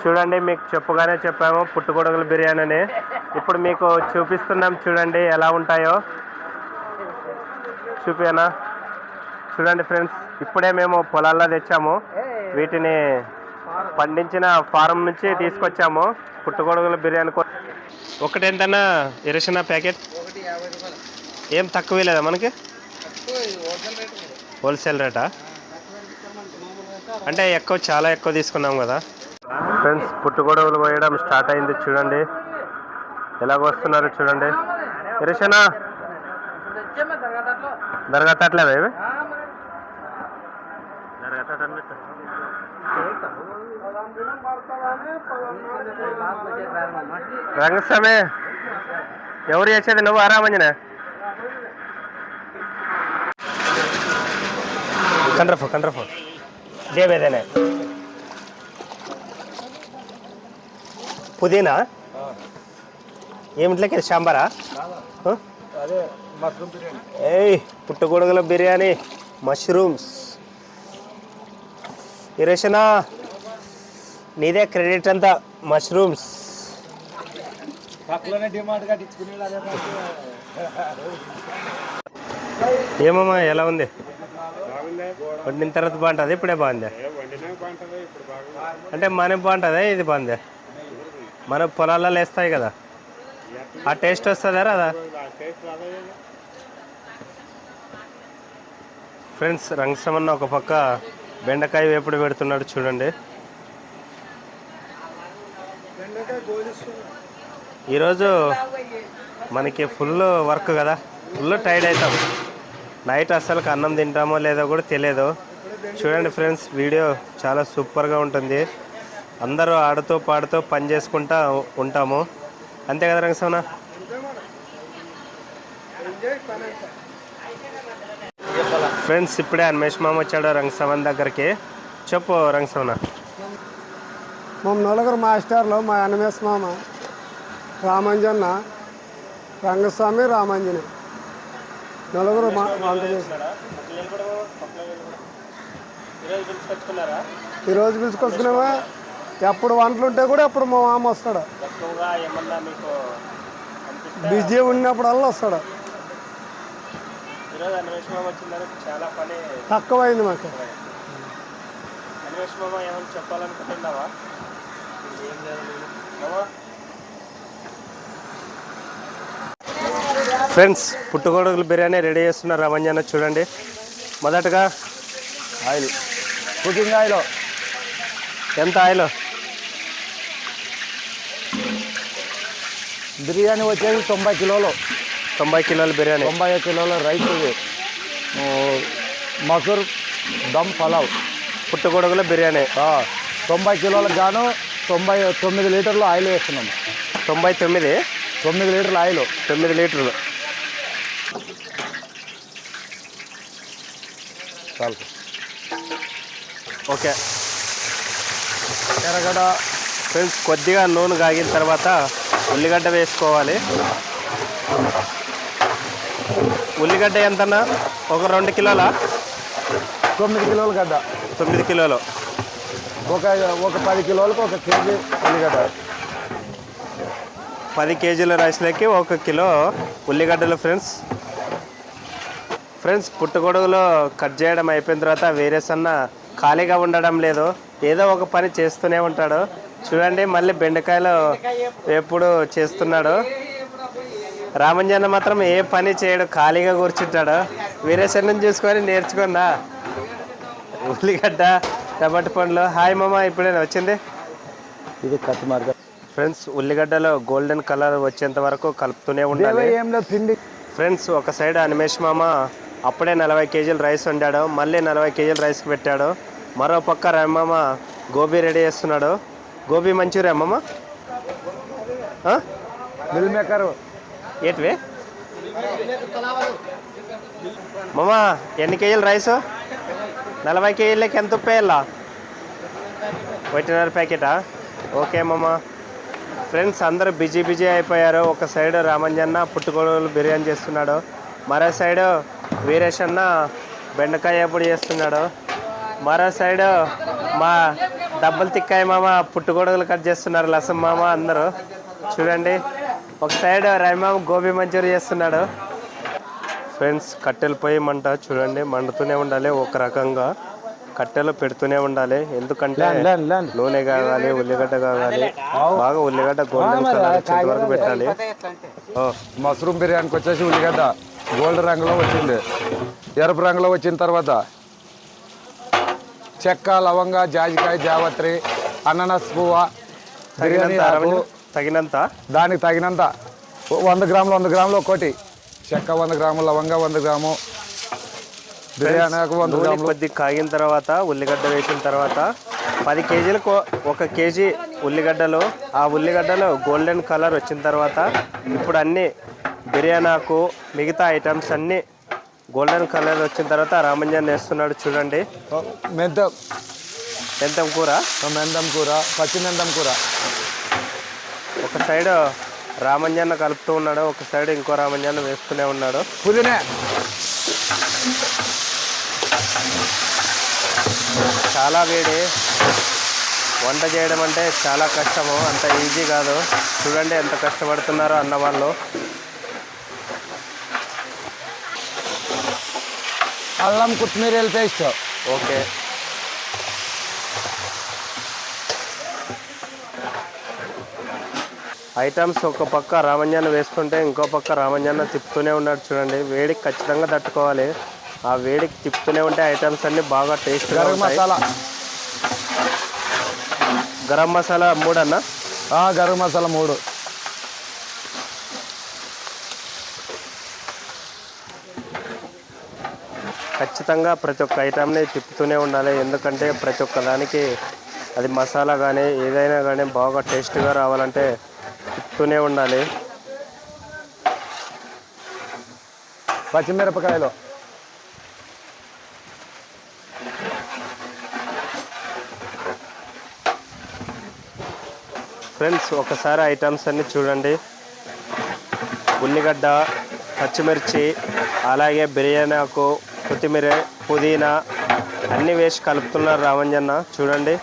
చూడండి మీకు చెప్పగానే చెప్పాము పుట్టుగొడుగుల బిర్యానీ అని ఇప్పుడు మీకు చూపిస్తున్నాం చూడండి ఎలా ఉంటాయో. చూపియనా? చూడండి ఫ్రెండ్స్ ఇప్పుడే మేము పొలాల్లో తెచ్చాము. వీటిని పండించిన ఫారం నుంచి తీసుకొచ్చాము పుట్టుగొడుగుల బిర్యానీ ఒకటి ఎంతన్నా ఇరసిన ప్యాకెట్? ఏం తక్కువ లేదా మనకి? హోల్సేల్ రేటా? అంటే ఎక్కువ చాలా ఎక్కువ తీసుకున్నాం కదా. ఫ్రెండ్స్ పుట్టుగొడవలు పోయడం స్టార్ట్ అయింది. చూడండి. ఎలాగ వస్తున్నారు చూడండి. ఇరషనా తెచ్చామే తరగతిలో ఇవి? రంగస్వామి ఎవరు చేసేది? నువ్వు ఆరామంజన కండ్రఫో కండ్రఫో. దేవేదేనే. పుదీనా? ఏమిట్లోకి సాంబారా? ఆ? అదే మష్రూమ్ బిర్యానీ. ఏయ్ పుట్టగొడుగుల బిర్యానీ మష్రూమ్స్. ఇరేషనా నీదే క్రెడిట్ అంతా మష్రూమ్స్. ఏమమ్మా ఎలా ఉంది? వండిన తర్వాత బాగుంటుంది? ఇప్పుడే బాగుంది? అంటే మన బాగుంటుందా? ఇది బాగుంది? మన పొలాలలో వేస్తాయి కదా. ఆ టేస్ట్ వస్తుందా రాదా? ఫ్రెండ్స్ రంగశ్రమన్న ఒక పక్క బెండకాయ వేపుడు పెడుతున్నాడు చూడండి. ఈరోజు మనకి ఫుల్ వర్క్ కదా. ఫుల్ టైర్డ్ అవుతాం. నైట్ అస్సలు అన్నం తింటామో లేదో కూడా తెలియదు చూడండి ఫ్రెండ్స్ వీడియో చాలా సూపర్గా ఉంటుంది. అందరూ ఆడుతూ పాడుతూ పని చేసుకుంటా ఉంటాము. అంతే కదా రంగసమన ఫ్రెండ్స్ ఇప్పుడే అన్మేష్ మామ వచ్చాడు రంగసమన్ దగ్గరికి. చెప్పు రంగసమన మా నలుగురు మాస్టర్లు మా ఎన్ఎంఎస్ మామ రామంజన్న రంగస్వామి రామంజని. నలుగురు మా ఈరోజు పిలుచుకొస్తున్నామా ఎప్పుడు వంటలు ఉంటే కూడా ఎప్పుడు మా మామ వస్తాడు. బిజీ ఉన్నప్పుడల్లా వస్తాడు. తక్కువైంది మాకు. చెప్పాలనుకుంటున్నావా? ఫ్రెండ్స్ పుట్టుగొడుగుల బిర్యానీ రెడీ చేస్తున్నారు రమంజన చూడండి. మొదటగా ఆయిల్. Cooking oil. ఎంత ఆయిల్? బిర్యానీ వచ్చేది తొంభై కిలోలు. తొంభై కిలోల బిర్యానీ. తొంభై కిలోల రైస్ మసూర్ దమ్ పలావ్. పుట్టుగొడుగుల బిర్యానీ. తొంభై కిలోలకు గాను తొంభై తొమ్మిది లీటర్లు ఆయిల్ వేస్తున్నాం. తొంభై తొమ్మిది? తొమ్మిది లీటర్ల ఆయిల్. తొమ్మిది లీటర్లు. చాలు. ఓకే. ఎర్రగడ్డ. ఫ్రెండ్స్ కొద్దిగా నూనె కాగిన తర్వాత ఉల్లిగడ్డ వేసుకోవాలి. ఉల్లిగడ్డ ఎంతన్నా? ఒక రెండు కిలోల? తొమ్మిది కిలోల గడ్డ. తొమ్మిది కిలోలు. ఒక ఒక పది కిలోలకు ఒక కేజీ ఉల్లిగడ్డ. పది కేజీల రైస్లోకి ఒక కిలో ఉల్లిగడ్డలు ఫ్రెండ్స్. ఫ్రెండ్స్ పుట్టగొడుగులో కట్ చేయడం అయిపోయిన తర్వాత వేరే సన్న ఖాళీగా ఉండడం లేదు. ఏదో ఒక పని చేస్తూనే ఉంటాడు. చూడండి మళ్ళీ బెండకాయలు ఎప్పుడు చేస్తున్నాడు. రామంజన్న మాత్రం ఏ పని చేయడు ఖాళీగా కూర్చుంటాడు. వేరే సన్నం చూసుకొని నేర్చుకున్నా ఉల్లిగడ్డ టమాటా పండ్లు. హాయ్ మామ ఇప్పుడే వచ్చింది? ఇది కత్తి మార్గ. ఫ్రెండ్స్ ఉల్లిగడ్డలో గోల్డెన్ కలర్ వచ్చేంత వరకు కలుపుతూనే ఉండాలి. పిండి ఫ్రెండ్స్ ఒక సైడ్ అనిమేష్ మామ అప్పుడే నలభై కేజీలు రైస్ వండాడు. మళ్ళీ నలభై కేజీలు రైస్కి పెట్టాడు. మరో పక్క రమ్మమ్మ. గోబీ రెడీ చేస్తున్నాడు. గోబీ మంచూరియా అమ్మమ్మ? Meal maker. ఏంటివి? మామ ఎన్ని కేజీలు రైస్? నలభై కేజీలకి ఎంత ఉప్పు వేయాలా? ఒకటిన్నర ప్యాకెటా? ఓకే మామ. ఫ్రెండ్స్ అందరూ బిజీ బిజీ అయిపోయారు. ఒక సైడ్ రామంజన్న పుట్టుకోడలు బిర్యానీ చేస్తున్నాడు. మరో సైడ్ వీరేష్ అన్న బెండకాయ ఎప్పుడు చేస్తున్నాడు. మరో సైడ్ మా డబ్బులు తిక్కాయి మామ పుట్టుగొడుగులు కట్ చేస్తున్నారు లసం మామ అందరూ. చూడండి ఒక సైడ్ రైమామ గోబీ మంచూరి చేస్తున్నాడు. ఫ్రెండ్స్ కట్టెలు పోయి మంట చూడండి మండుతూనే ఉండాలి ఒక రకంగా. కట్టెలు పెడుతూనే ఉండాలి ఎందుకంటే నూనె కాగాలి ఉల్లిగడ్డ కాగాలి బాగా ఉల్లిగడ్డ గోల్డెన్ కలర్ వరకు పెట్టాలి. మష్రూమ్ బిర్యానీకి వచ్చేసి ఉల్లిగడ్డ గోల్డ్ రంగులో వచ్చింది. ఎరుపు రంగులో వచ్చిన తర్వాత చెక్క లవంగ జాజికాయ జావత్రి అన్ననస్ పువ్వ బిర్యానీ తగినంత ఆకు. తగినంత? దానికి తగినంత. వంద గ్రాములు వంద గ్రాములు ఒకటి చెక్క వంద గ్రాములు లవంగ వంద గ్రాము. బిర్యానీ ఆకు వంద గ్రాములు. కొద్ది కాగిన తర్వాత ఉల్లిగడ్డ వేసిన తర్వాత పది కేజీలకు ఒక కేజీ ఉల్లిగడ్డలు. ఆ ఉల్లిగడ్డలు గోల్డెన్ కలర్ వచ్చిన తర్వాత ఇప్పుడు అన్ని బిర్యానీ ఆకు మిగతా ఐటమ్స్ అన్నీ గోల్డెన్ కలర్ వచ్చిన తర్వాత రామంజన్ వేస్తున్నాడు చూడండి. మెంత. ఎంత కూర? మెందం కూర పచ్చి మెందం కూర. ఒక సైడ్ రామంజన్న కలుపుతూ ఉన్నాడు ఒక సైడ్ ఇంకో రామంజన్న వేస్తూనే ఉన్నాడు. పుదీనే చాలా వేడి. వంట చేయడం అంటే చాలా కష్టము అంత ఈజీ కాదు. చూడండి ఎంత కష్టపడుతున్నారో అన్న అల్లం కొత్తిమీర పేస్ట్ ఓకే. ఐటమ్స్ ఒక పక్క రామంజన్న వేస్తుంటే ఇంకో పక్క రామంజన్న తిప్పుతూనే ఉన్నాడు చూడండి. వేడికి ఖచ్చితంగా తట్టుకోవాలి. ఆ వేడికి తిప్పుతూనే ఉంటే ఐటమ్స్ అన్ని బాగా టేస్ట్గా గరం మసాలా. గరం మసాలా మూడన్నా? ఆ, గరం మసాలా మూడు. ఖచ్చితంగా ప్రతి ఒక్క ఐటమ్ని తిప్పుతూనే ఉండాలి. ఎందుకంటే ప్రతి ఒక్క దానికి అది మసాలా కానీ ఏదైనా కానీ బాగా టేస్ట్గా రావాలంటే తిప్పుతూనే ఉండాలి. పచ్చిమిరపకాయలు. ఫ్రెండ్స్ ఒకసారి ఐటమ్స్ అన్ని చూడండి. ఉల్లిగడ్డ పచ్చిమిర్చి అలాగే బిర్యానీ ఆకు కొత్తిమీర పుదీనా అన్నీ వేసి కలుపుతున్నారు రామంజన్న. చూడండి.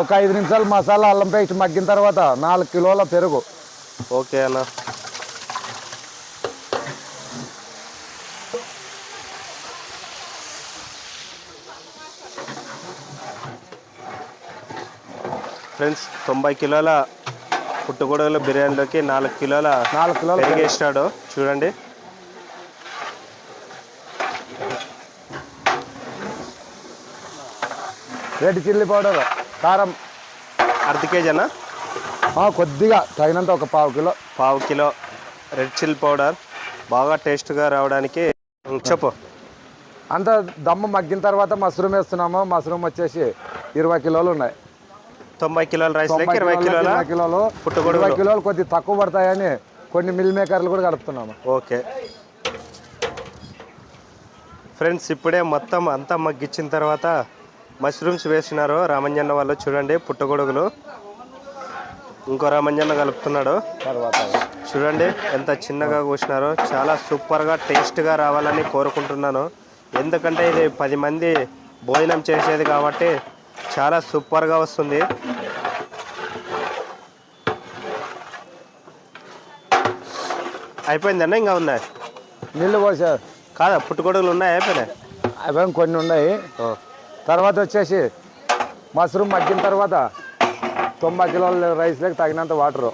ఒక ఐదు నిమిషాలు మసాలా అల్లం పేస్ట్ మగ్గిన తర్వాత నాలుగు కిలోల పెరుగు. ఓకే అన్న. ఫ్రెండ్స్ తొంభై కిలోల పుట్టుగొడుగుల బిర్యానీలోకి నాలుగు కిలోల నాలుగు కిలోల పెరుగు. పెరిగేసినాడు. చూడండి. రెడ్ చిల్లీ పౌడర్ కారం. అర్ధ కేజీ అన్న ఆ, కొద్దిగా తగినంత ఒక పావు కిలో. పావు కిలో రెడ్ చిల్ పౌడర్ బాగా టేస్ట్గా రావడానికి చెప్పు. అంత దమ్ము మగ్గిన తర్వాత మష్రూమ్ వేస్తున్నాము. మష్రూమ్ వచ్చేసి ఇరవై కిలోలు ఉన్నాయి. తొంభై కిలోల రైస్ ఇరవై కిలోలు, కిలోల ఇరవై కిలోలు కొద్ది తక్కువ పడతాయని కొన్ని మిల్ మేకర్లు కూడా కలుపుతున్నాము ఓకే. ఫ్రెండ్స్ ఇప్పుడే మొత్తం అంతా మగ్గిచ్చిన తర్వాత మష్రూమ్స్ వేసినారు రామంజన్న వాళ్ళు. చూడండి పుట్టగొడుగులు. ఇంకో రామంజన్న కలుపుతున్నాడు. తర్వాత చూడండి ఎంత చిన్నగా కూసినారో. చాలా సూపర్గా టేస్ట్గా రావాలని కోరుకుంటున్నాను. ఎందుకంటే ఇది పది మంది భోజనం చేసేది కాబట్టి చాలా సూపర్గా వస్తుంది. అయిపోయిందన్న ఇంకా ఉన్నాయి? నీళ్ళు పోసారు కాదా పుట్టుగొడుగులు ఉన్నాయి అయిపోయినాయి? అవి కొన్ని ఉన్నాయి. తర్వాత వచ్చేసి మష్రూమ్ మగ్గిన తర్వాత తొంభై కిలోల రైస్లోకి తగినంత వాటరు.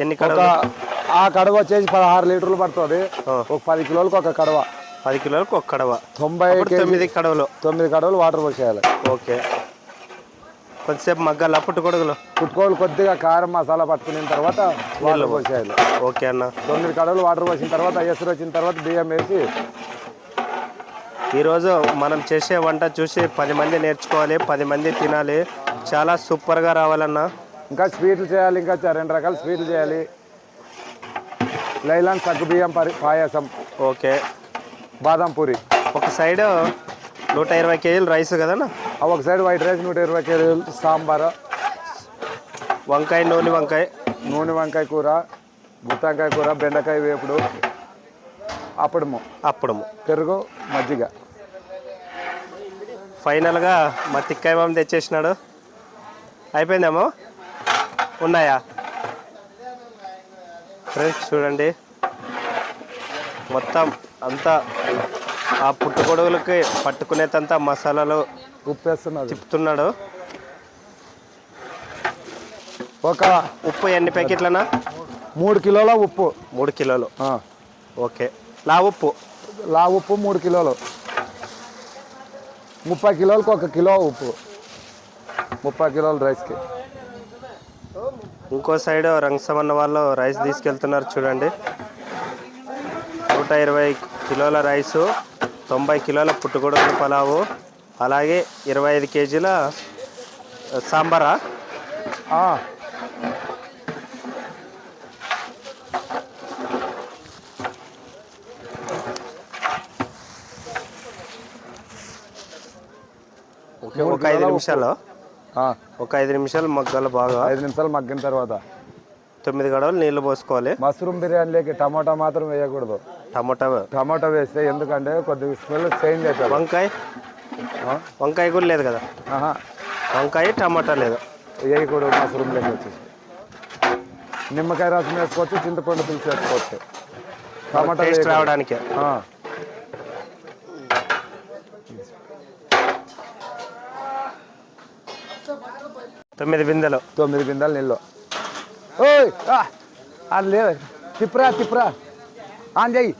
ఎన్ని ఒక కడవలు ఆ కడవ వచ్చేసి పదహారు లీటర్లు పడుతుంది. ఒక పది కిలోలకు ఒక కడవ. పది కిలోలకు ఒక కడవ. తొంభై తొమ్మిది కడవలు. తొమ్మిది కడవలు వాటర్ పోసేయాలి. ఓకే. కొద్దిసేపు మగ్గాల. పుట్టుగొడుగులు పుట్టుకోలు కొద్దిగా కారం మసాలా పట్టుకున్న తర్వాత వాటర్ పోసేయాలి. ఓకే అన్న. తొమ్మిది కడవలు వాటర్ పోసిన తర్వాత ఎసురు వచ్చిన తర్వాత బియ్యం వేసి ఈరోజు మనం చేసే వంట చూసి పది మంది నేర్చుకోవాలి పది మంది తినాలి. చాలా సూపర్గా రావాలన్నా. ఇంకా స్వీట్లు చేయాలి ఇంకా రెండు రకాల స్వీట్లు చేయాలి. లైలాన్ సగ్గు బియ్యం పరి పాయసం. ఓకే. బాదం పూరి. ఒక సైడ్ నూట ఇరవై కేజీలు రైస్ కదన్నా? ఒక సైడ్ వైట్ రైస్ నూట ఇరవై కేజీలు సాంబార్ వంకాయ నూనె వంకాయ. నూనె వంకాయ కూర గుత్తంకాయ కూర బెండకాయ వేపుడు అప్పడము. అప్పడము. పెరుగు మజ్జిగ. ఫైనల్గా మా తిక్కాయ మామ తెచ్చేసినాడు. అయిపోయిందేమో ఉన్నాయా? ఫ్రెండ్స్ చూడండి. మొత్తం అంతా ఆ పుట్టుకొడుగులకి పట్టుకునేదంతా మసాలాలు ఉప్పు వేస్తున్నది తిప్పుతున్నాడు. ఒక ఉప్పు ఎన్ని ప్యాకెట్లనా మూడు కిలోల ఉప్పు. మూడు కిలోలు. ఓకే. లా ఉప్పు? లా ఉప్పు మూడు కిలోలు. ముప్పై కిలోలకు ఒక కిలో ఉప్పు. ముప్పై కిలోల రైస్కి. ఇంకో సైడ్ రంగసమన్న వాళ్ళు రైస్ తీసుకెళ్తున్నారు చూడండి. నూట ఇరవై కిలోల రైసు. తొంభై కిలోల పుట్టుగొడుగుల పలావు అలాగే ఇరవై ఐదు కేజీల సాంబారా? ఒక ఐదు నిమిషాలు. ఒక ఐదు నిమిషాలు మగ్గలు బాగా. ఐదు నిమిషాలు మగ్గిన తర్వాత తొమ్మిది గడవలు నీళ్ళు పోసుకోవాలి. మష్రూమ్ బిర్యానీలోకి టమాటా మాత్రం వేయకూడదు. టమోటా. టమాటా వేస్తే ఎందుకంటే కొద్దిగా స్మెల్ చేంజ్ అవుతుంది. వంకాయ? వంకాయ కూడా లేదు కదా. వంకాయ టమాటా లేదు. వేయకూడదు మష్రూమ్లోకి వచ్చేసి. నిమ్మకాయ రసం వేసుకోవచ్చు చింతపండు పులుసు వేసుకోవచ్చు. Tomato taste. రావడానికి. తొమ్మిది బిందెలు. తొమ్మిది బిందెలు నీళ్ళు. ఓయ్! ఆ, అది లేదు. తిప్పురా తిప్పురా. ఆన్ చెయ్యి.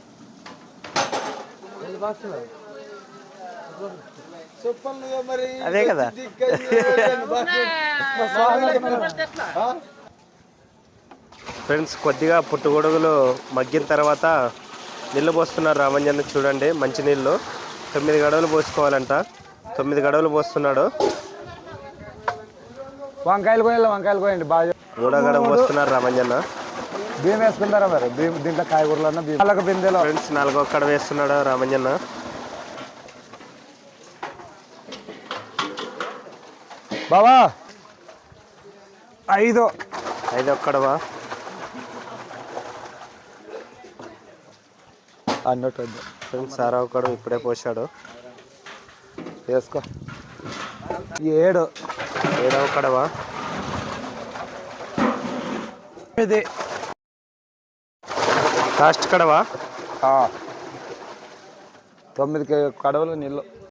అదే కదా. ఫ్రెండ్స్ కొద్దిగా పుట్టుగొడుగులు మగ్గిన తర్వాత నీళ్ళు పోస్తున్నారు రామంజన్ చూడండి మంచి నీళ్ళు. తొమ్మిది గడవలు పోసుకోవాలంట. తొమ్మిది గడవలు పోస్తున్నాడు. వంకాయలు కోయాలి వంకాయలు కోయండి బాగా మూడో గడవ పోస్తున్నారు రామంజన్న బియ్యం వేసుకుంటారా మరి? బియ్యం దీంట్లో కాయగూరలు బియ్యం. వాళ్ళకి బిందెలో. ఫ్రెండ్స్ నాలుగో కడ వేస్తున్నాడు రామంజన్న బావా! ఐదు. ఐదో కడవ అన్నట్టు వద్దు. ఫ్రెండ్స్ ఆరో కడవ ఇప్పుడే పోసాడు. వేసుకో. ఏడు. ఏడవ కడవ ఇది లాస్ట్ కడవా? తొమ్మిది కే- కడవలు నీళ్ళు.